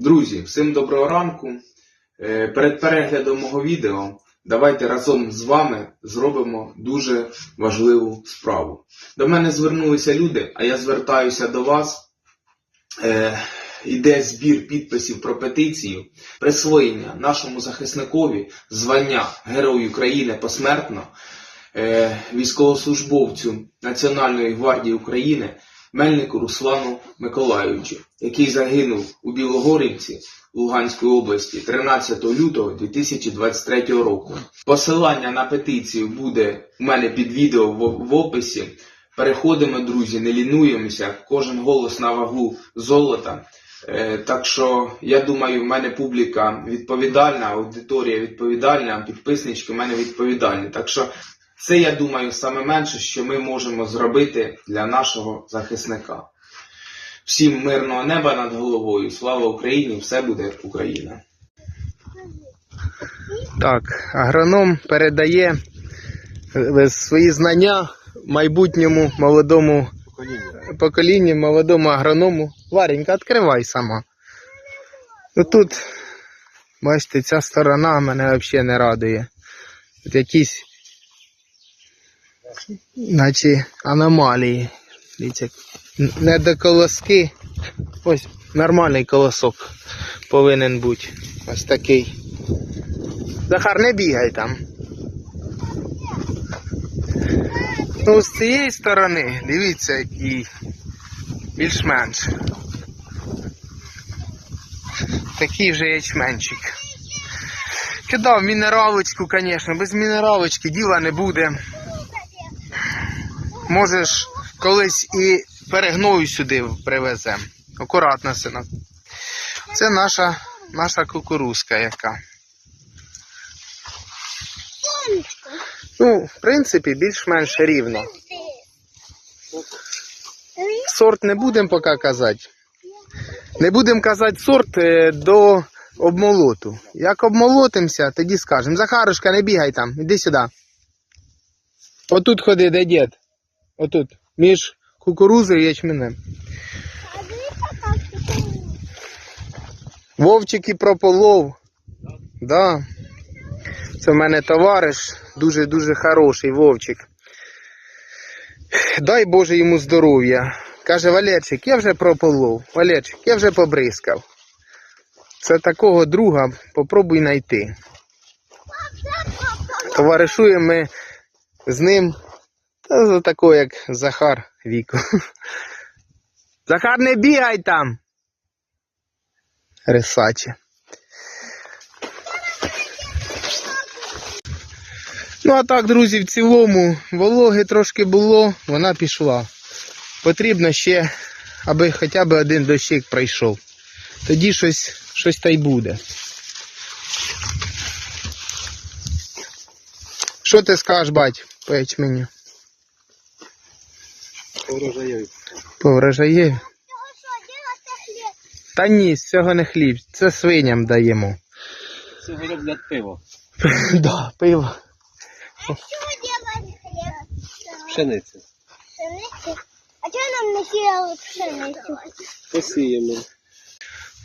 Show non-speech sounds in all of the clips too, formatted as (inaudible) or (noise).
Друзі, всім доброго ранку. Е, Перед переглядом мого відео давайте разом з вами зробимо дуже важливу справу. До мене звернулися люди, а я звертаюся до вас. Е, Йде збір підписів про петицію присвоєння нашому захисникові звання Герой України посмертно е, військовослужбовцю Національної гвардії України Мельнику Руслану Миколайовичу, який загинув у Білогорівці Луганської області 13 лютого 2023 року. Посилання на петицію буде у мене під відео в, описі. Переходимо, друзі, не лінуємося, кожен голос на вагу золота. Е, Так що я думаю, в мене публіка відповідальна, аудиторія відповідальна, підписнички в мене відповідальні. Так що це, я думаю, саме менше, що ми можемо зробити для нашого захисника. Всім мирного неба над головою. Слава Україні! Все буде Україна! Так, агроном передає е, свої знання майбутньому молодому поколінню, молодому агроному. Варенька, відкривай сама. Ну тут, бачите, ця сторона мене взагалі не радує. Тут якісь наче аномалії. Не до колоски. Ось нормальний колосок повинен бути. Ось такий. Захар, не бігай там. Ну, з цієї сторони, дивіться, який більш-менш. Такий вже ячменчик. Кидав мінералочку, звісно, без мінералочки діла не буде. Можеш колись і перегною сюди привеземо. Акуратно, синок. Це наша, наша кукурузка яка. Ну, в принципі, більш-менш рівно. Сорт не будемо поки казати. Не будемо казати сорт е, до обмолоту. Як обмолотимося, тоді скажемо. Захарушка, не бігай там, іди сюди. Отут ходи, де дід. Отут. Між кукурузою і ячменем. Вовчик і прополов. Да. Це в мене товариш, дуже-дуже хороший Вовчик. Дай Боже йому здоров'я. Каже Валерчик, я вже прополов. Валерчик, я вже побризкав. Це такого друга попробуй знайти. Товаришуємо ми з ним. За такого, як Захар Віко. Захар, не бігай там. Рисаче. Ну а так, друзі, в цілому вологи трошки було, вона пішла. Потрібно ще, аби хоча б один дощик пройшов. Тоді щось, щось та й буде. Що ти скажеш, бать, по ячменю? Урожаєві. По врожаєві? Та ні, з цього не хліб, це свиням даємо. Це роблять пиво. (laughs) Да, пиво. Пшениця. Пшеницы? А что нам насеял пшеницу? Посіємо.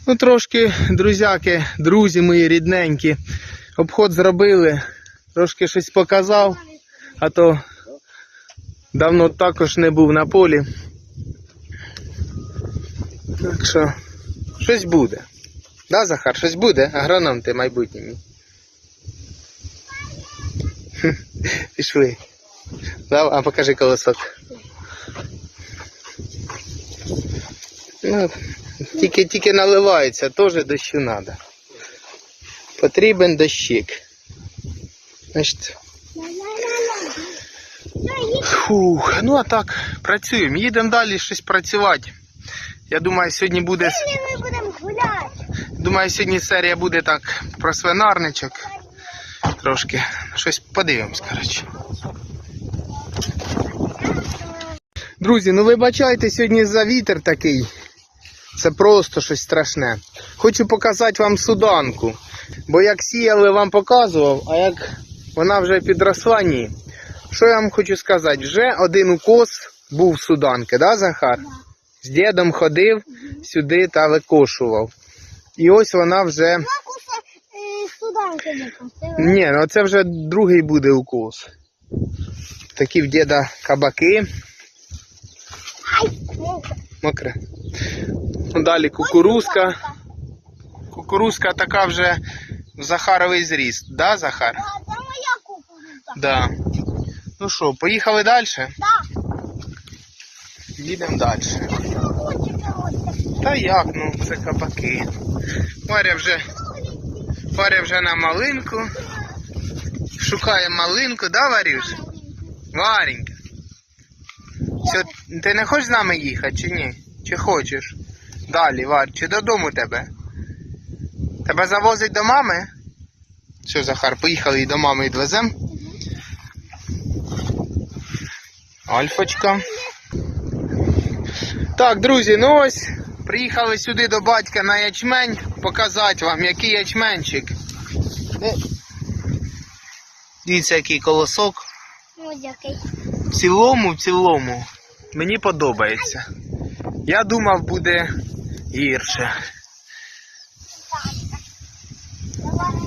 Ну, трошки, друзяки, друзі мої рідненькі, обход зробили, трошки щось показав, а то давно також не був на полі. Так що, щось буде. Да, Захар, щось буде? Агроном ти майбутній. (laughs) Пішли. Да, а покажи колосок. Ну, тільки, тільки наливається, теж дощу треба. Потрібен дощик. Значить, фух, ну а так, працюємо. Їдемо далі щось працювати. Я думаю, сьогодні буде. Или мы будем гулять? Думаю, сьогодні серія буде так про свинарничок. Трошки. Щось подивимось, коротше. Друзі, ну вибачайте сьогодні за вітер такий. Це просто щось страшне. Хочу показати вам суданку. Бо як сіяли, вам показував, а як вона вже підросла, ні. Що я вам хочу сказати? Вже один укос був суданки, да, Захар? З дідом ходив сюди та викошував. І ось вона вже. Е, суданки. Ні, ну це вже другий буде укос. Такі в діда кабаки. Мокре. Ну, Далі кукурузка. Кукурузка така вже в Захаровий зріст, да, Захар? А, це моя кукуруза. Да. Ну що, поїхали далі? Да. Їдемо далі. Та як, ну, це кабаки. Варя вже, Варя вже на малинку. Шукає малинку, да, Варюш? Варенька. Все, ти не хочеш з нами їхати чи ні? Чи хочеш? Далі, Варь, чи додому тебе? Тебе завозить до мами? Що, Захар, поїхали і до мами відвеземо? Альфочка. Так, друзі, ну ось приїхали сюди до батька на ячмень показати вам, який ячменчик. Е, Дивіться, який колосок. Ось який. В цілому, в цілому, мені подобається. Я думав, буде гірше.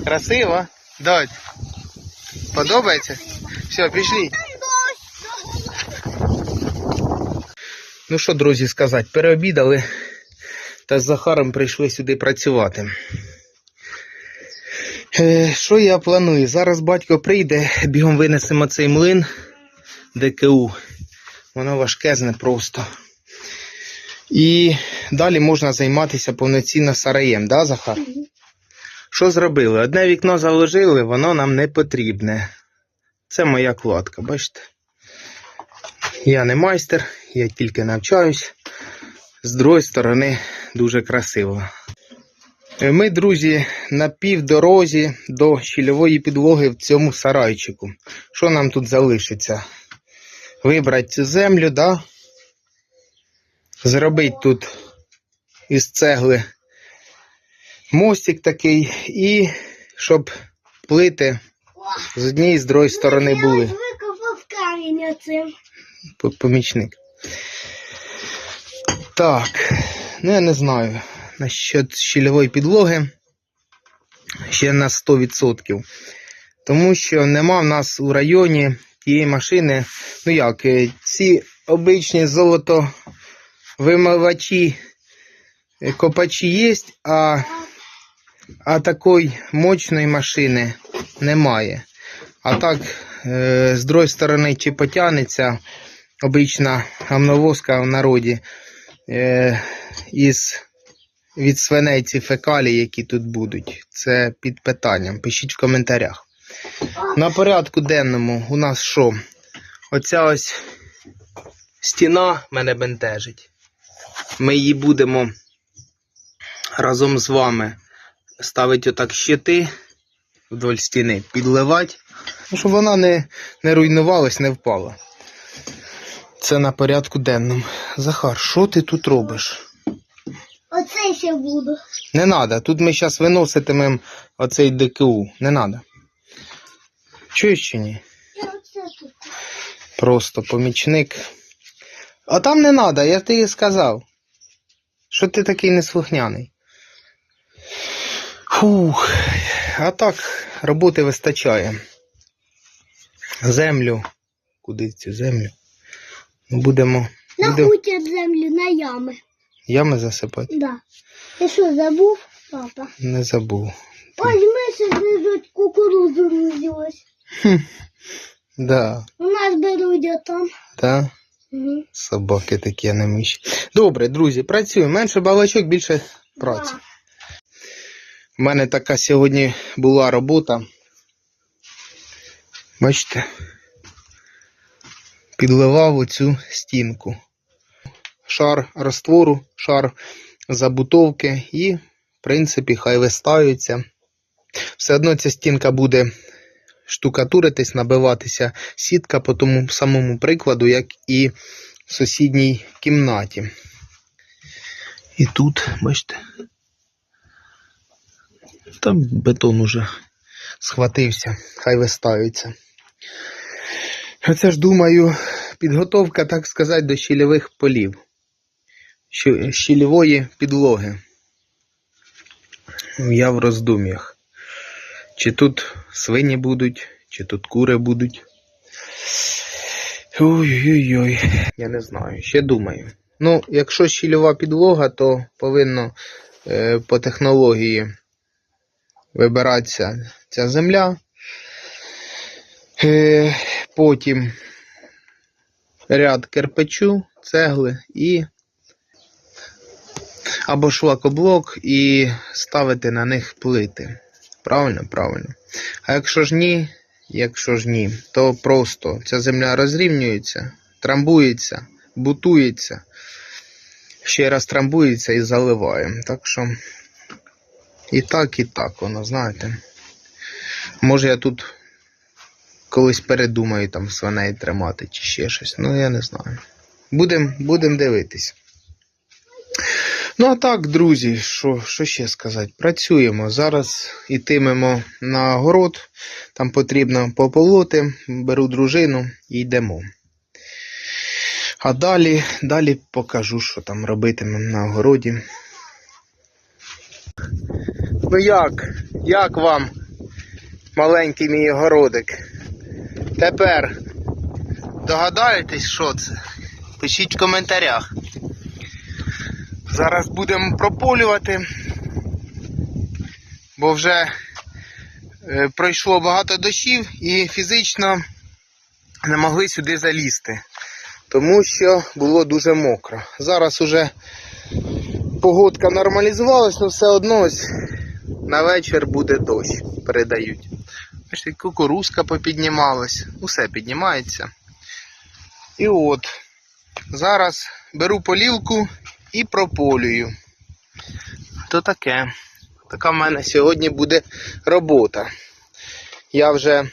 Красиво? Дать. Подобається? Все, пішли. Ну що, друзі, сказати, переобідали та з Захаром прийшли сюди працювати. Е, що я планую? Зараз батько прийде, бігом винесемо цей млин ДКУ. Воно важкезне просто. І далі можна займатися повноцінно сараєм, да, Захар? Що зробили? Одне вікно заложили, воно нам не потрібне. Це моя кладка, бачите? Я не майстер, я тільки навчаюсь. З другої сторони, дуже красиво. Ми, друзі, на півдорозі до щільової підлоги в цьому сарайчику. Що нам тут залишиться? Вибрати цю землю, да? Зробити тут із цегли мостик такий, і щоб плити з однієї і з другої сторони були. Я викопав камінь оцим. Помічник. Так, ну я не знаю. Насчет щільової підлоги ще на 100%. Тому що нема в нас у районі тієї машини. Ну як, е, ці обичні золотовимивачі, е, копачі є, а, а такої мощної машини немає. А так, е, з другої сторони, чи потягнеться обична гамновозка в народі е, із від свиней ці фекалії, які тут будуть. Це під питанням. Пишіть в коментарях. На порядку денному у нас що? Оця ось стіна мене бентежить. Ми її будемо разом з вами ставити отак щити вдоль стіни, підливати, щоб вона не, не руйнувалась, не впала. Це на порядку денному. Захар, що ти тут робиш? Оце ще буду. Не треба. Тут ми зараз виноситимемо оцей ДКУ. Не треба. Чуєш чи ні? Я оце тут. Просто помічник. А там не треба, я тобі сказав. Що ти такий неслухняний? Фух. А так, роботи вистачає. Землю. Куди цю землю? Будемо, На будемо хутір землю, на ями. ями засипати. Да. Ти що, забув, папа? Не забув. Ось ми ще знизуть кукурудзу розілась. Да, У нас беруть там. та. Угу. Собаки такі, а не миші. Добре, друзі, працюємо. Менше балачок, більше праці. У мене така сьогодні була робота. Бачите? Підливав оцю стінку. Шар раствору, шар забутовки і, в принципі, хай вистаються. Все одно ця стінка буде штукатуритись, набиватися сітка по тому самому прикладу, як і в сусідній кімнаті. І тут, бачите, там бетон уже схватився, хай вистаються. Оце ж думаю, підготовка, так сказати, до щільових полів, щільової підлоги. Я в роздум'ях. Чи тут свині будуть, чи тут кури будуть. Ой-ой-ой, я не знаю, ще думаю. Ну, якщо щільова підлога, то повинно е, по технології вибиратися ця земля. Е, потім ряд кирпичу, цегли і або шлакоблок і ставити на них плити. Правильно, правильно. А якщо ж ні, якщо ж ні, то просто ця земля розрівнюється, трамбується, бутується, ще раз трамбується і заливає. Так що і так, і так воно, знаєте. Може я тут колись передумаю там свиней тримати чи ще щось. Ну я не знаю. Будемо будем дивитись. Ну а так, друзі, що, що ще сказати? Працюємо. Зараз ітимемо на город, там потрібно пополоти, беру дружину і йдемо. А далі, далі покажу, що там робитимемо на городі. Ну як? Як вам, маленький мій городик? Тепер догадаєтесь, що це? Пишіть в коментарях. Зараз будемо прополювати, бо вже е, пройшло багато дощів і фізично не могли сюди залізти, тому що було дуже мокро. Зараз уже погодка нормалізувалась, але все одно ось на вечір буде дощ, передають. Бачите, кукурузка попіднімалась, усе піднімається. І от, зараз беру полівку і прополюю. То таке. Така в мене сьогодні буде робота. Я вже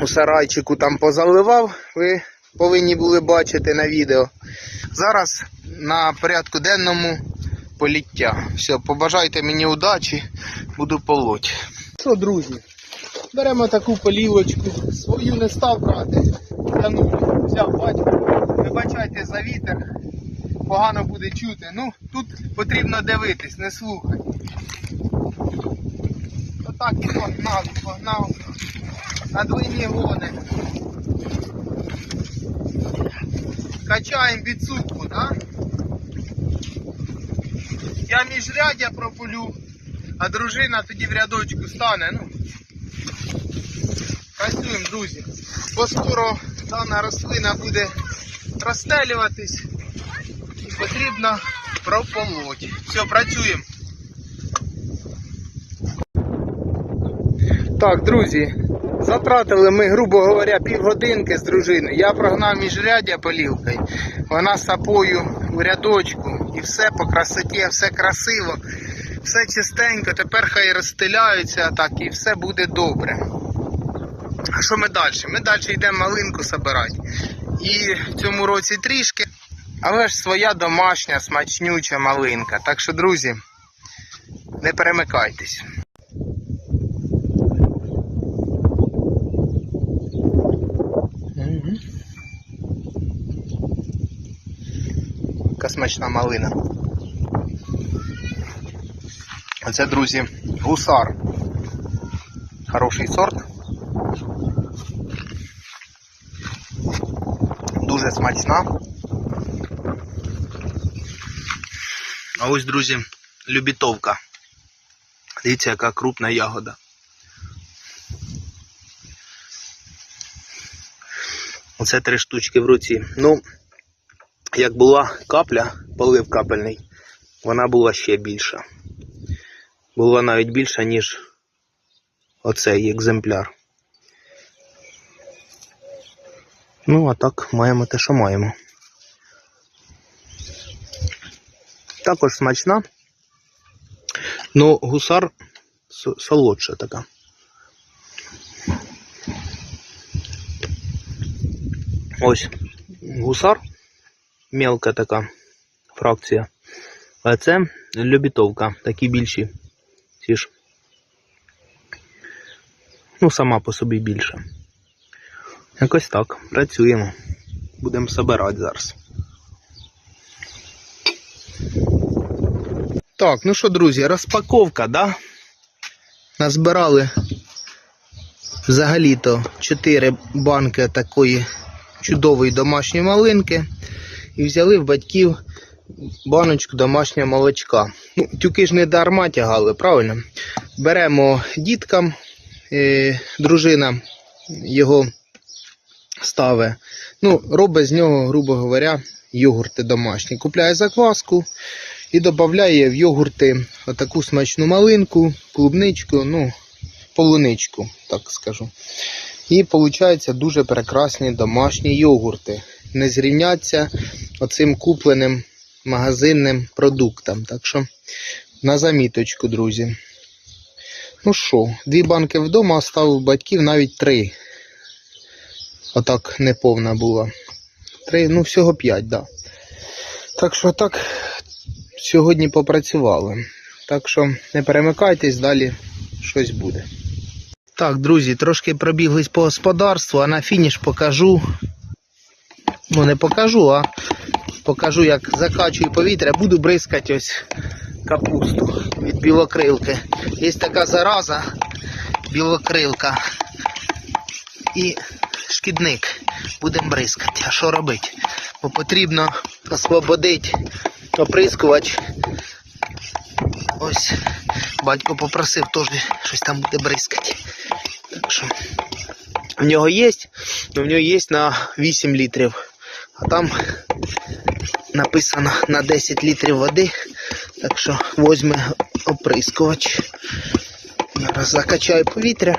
у сарайчику там позаливав, ви повинні були бачити на відео. Зараз на порядку денному поліття. Все, побажайте мені удачі, буду полоть. Що, друзі, беремо таку полівочку, свою не став брати. Тяну, взяв батько. Вибачайте за вітер погано буде чути. Ну, тут потрібно дивитись, не слухати. Отак і погнав, погнав. На двойні гони. Качаємо відсутку, так? Я міжрядя прополю, а дружина тоді в рядочку стане. Ну, працюємо, друзі. Бо скоро дана рослина буде розстелюватись і потрібно прополоть. Все, працюємо. Так, друзі, затратили ми, грубо говоря, півгодинки з дружиною. Я прогнав міжряддя полівкою, вона сапою в рядочку і все по красоті, все красиво, все чистенько, тепер хай розстеляються так і все буде добре. А що ми далі? Ми далі йдемо малинку збирати. І в цьому році трішки, але ж своя домашня смачнюча малинка. Так що, друзі, не перемикайтесь. Яка смачна малина. Оце, друзі, гусар. Хороший сорт. Дуже смачна. А ось, друзі, любітовка. Дивіться, яка крупна ягода. Оце три штучки в руці. Ну, як була капля, полив капельний, вона була ще більша. Була навіть більша, ніж оцей екземпляр. Ну, а так маємо те, що маємо. Також смачна. Ну, гусар солодша така. Ось гусар, мелка така фракція. А це любітовка, такі більші. Ці ж. Ну, сама по собі більша. Якось так. Працюємо. Будемо собирати зараз. Так, ну що, друзі, розпаковка, да? Назбирали взагалі-то 4 банки такої чудової домашньої малинки і взяли в батьків баночку домашнього молочка. Ну, тюки ж не дарма тягали, правильно? Беремо діткам, е, дружина його ставить. Ну, робить з нього, грубо говоря, йогурти домашні. Купляє закваску і додає в йогурти отаку смачну малинку, клубничку, ну, полуничку, так скажу. І виходить дуже прекрасні домашні йогурти. Не зрівняться оцим купленим магазинним продуктам. Так що на заміточку, друзі. Ну що, дві банки вдома, оставив батьків навіть три. Отак неповна була. Три, ну всього п'ять, да. Так що так сьогодні попрацювали. Так що не перемикайтесь, далі щось буде. Так, друзі, трошки пробіглись по господарству, а на фініш покажу. Ну, не покажу, а покажу, як закачую повітря. Буду бризкати ось капусту від білокрилки. Є така зараза, білокрилка і шкідник. Будемо бризкати. А що робити? Бо потрібно освободити оприскувач. Ось батько попросив теж щось там буде бризкати. Так що в нього є, але в нього є на 8 літрів. А там написано на 10 літрів води. Так що возьме оприскувач. Зараз закачаю повітря.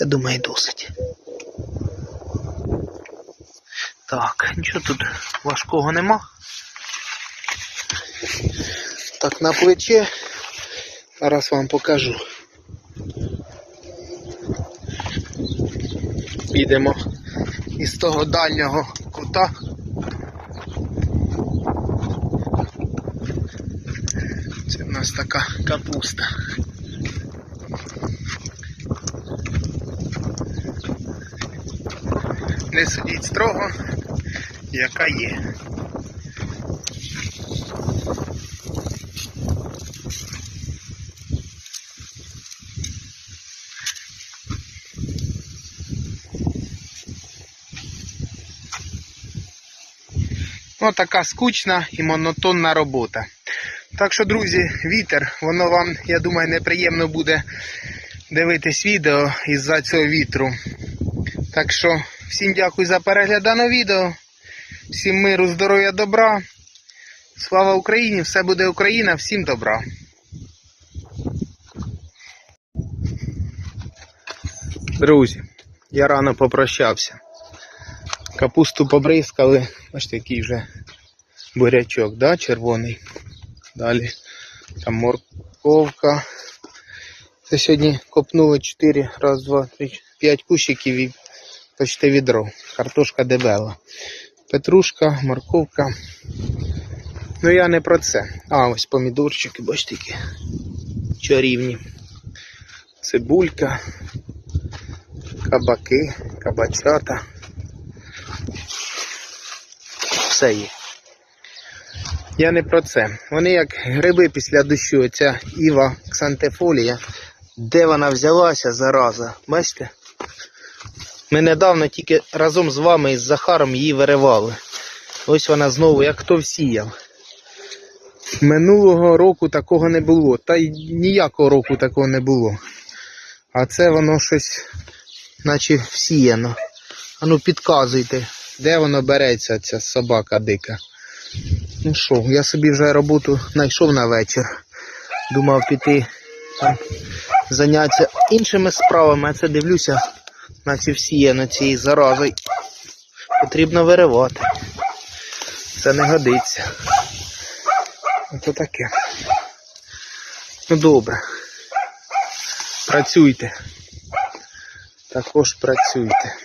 Я думаю, досить. Так, нічого тут важкого нема. Так, на плече. Зараз вам покажу. Підемо із того дальнього кута. Це в нас така капуста. Не судіть строго, яка є. Ну, така скучна і монотонна робота. Так що, друзі, вітер, воно вам, я думаю, неприємно буде дивитись відео із-за цього вітру. Так що, всім дякую за перегляд даного відео. Всім миру, здоров'я, добра. Слава Україні! Все буде Україна, всім добра. Друзі, я рано попрощався. Капусту побризкали. Бачите, який вже бурячок, да, червоний. Далі там морковка. Це сьогодні копнули 4, раз, два, три, 5 кущиків і почти відро. Картошка дебела. Петрушка, морковка. Ну я не про це. А, ось помідорчики, бачите, які чарівні. Цибулька, кабаки, кабачата. Все є. Я не про це. Вони як гриби після дощу, оця Іва Ксантефолія. Де вона взялася, зараза? Бачите? Ми недавно тільки разом з вами із Захаром її виривали. Ось вона знову, як хто всіяв. Минулого року такого не було. Та й ніякого року такого не було. А це воно щось, наче всіяно. Ану підказуйте, де воно береться, ця собака дика. Ну що, я собі вже роботу знайшов на вечір. Думав піти там зайнятися іншими справами, а це дивлюся, наче всіяно цієї зарази. Потрібно виривати. Це не годиться. Ото таке. Ну добре. Працюйте. Також працюйте.